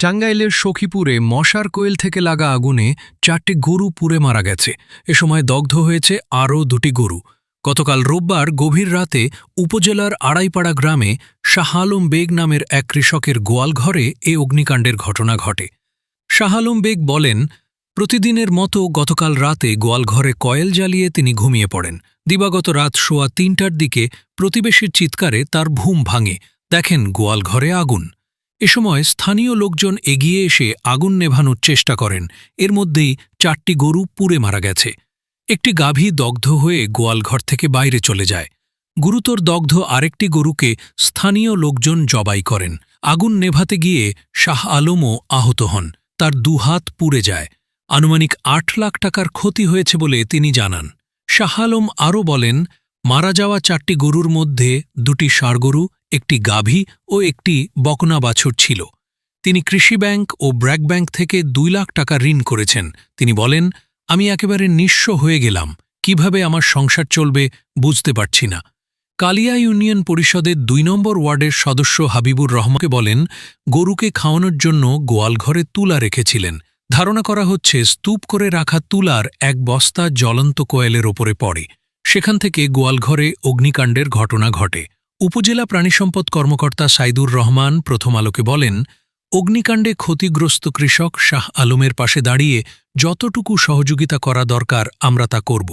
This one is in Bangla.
টাঙ্গাইলের সখীপুরে মশার কোয়েল থেকে লাগা আগুনে চারটি গরু পুড়ে মারা গেছে। এ সময় দগ্ধ হয়েছে আরও দুটি গরু। গতকাল রোববার গভীর রাতে উপজেলার আড়াইপাড়া গ্রামে শাহ আলম বেগ নামের এক কৃষকের গোয়ালঘরে এ অগ্নিকাণ্ডের ঘটনা ঘটে। শাহ আলম বেগ বলেন, প্রতিদিনের মতো গতকাল রাতে গোয়ালঘরে কয়েল জ্বালিয়ে তিনি ঘুমিয়ে পড়েন। দিবাগত রাত সোয়া তিনটার দিকে প্রতিবেশীর চিৎকারে তার ঘুম ভাঙে। দেখেন গোয়ালঘরে আগুন। এ সময় স্থানীয় লোকজন এগিয়ে এসে আগুন নেভানোর চেষ্টা করেন। এর মধ্যেই চারটি গরু পুড়ে মারা গেছে। একটি গাভী দগ্ধ হয়ে গোয়ালঘর থেকে বাইরে চলে যায়। গুরুতর দগ্ধ আরেকটি গরুকে স্থানীয় লোকজন জবাই করেন। আগুন নেভাতে গিয়ে শাহ আলমও আহত হন। তার দুহাত পুড়ে যায়। আনুমানিক আট লাখ টাকার ক্ষতি হয়েছে বলে তিনি জানান। শাহ আলম আরও বলেন, মারা যাওয়া চারটি গরুর মধ্যে দুটি ষাঁড়গরু একটি গাভী ও একটি বকনা বাছুর ছিল। তিনি কৃষি ব্যাংক ও ব্র্যাক ব্যাংক থেকে দুই লাখ টাকা ঋণ করেছেন। তিনি বলেন, আমি একেবারে নিঃস্ব হয়ে গেলাম। কীভাবে আমার সংসার চলবে বুঝতে পারছি না। কালিয়া ইউনিয়ন পরিষদের দুই নম্বর ওয়ার্ডের সদস্য হাবিবুর রহমানকে বলেন, গরুকে খাওয়ানোর জন্য গোয়ালঘরে তুলা রেখেছিলেন। ধারণা করা হচ্ছে স্তূপ করে রাখা তুলার এক বস্তা জ্বলন্ত কোয়েলের ওপরে পড়ে। সেখান থেকে গোয়ালঘরে অগ্নিকাণ্ডের ঘটনা ঘটে। উপজেলা প্রাণিসম্পদ কর্মকর্তা সাইদুর রহমান প্রথম আলোকে বলেন, অগ্নিকাণ্ডে ক্ষতিগ্রস্ত কৃষক শাহ আলমের পাশে দাঁড়িয়ে যতটুকু সহযোগিতা করা দরকার আমরা তা করব।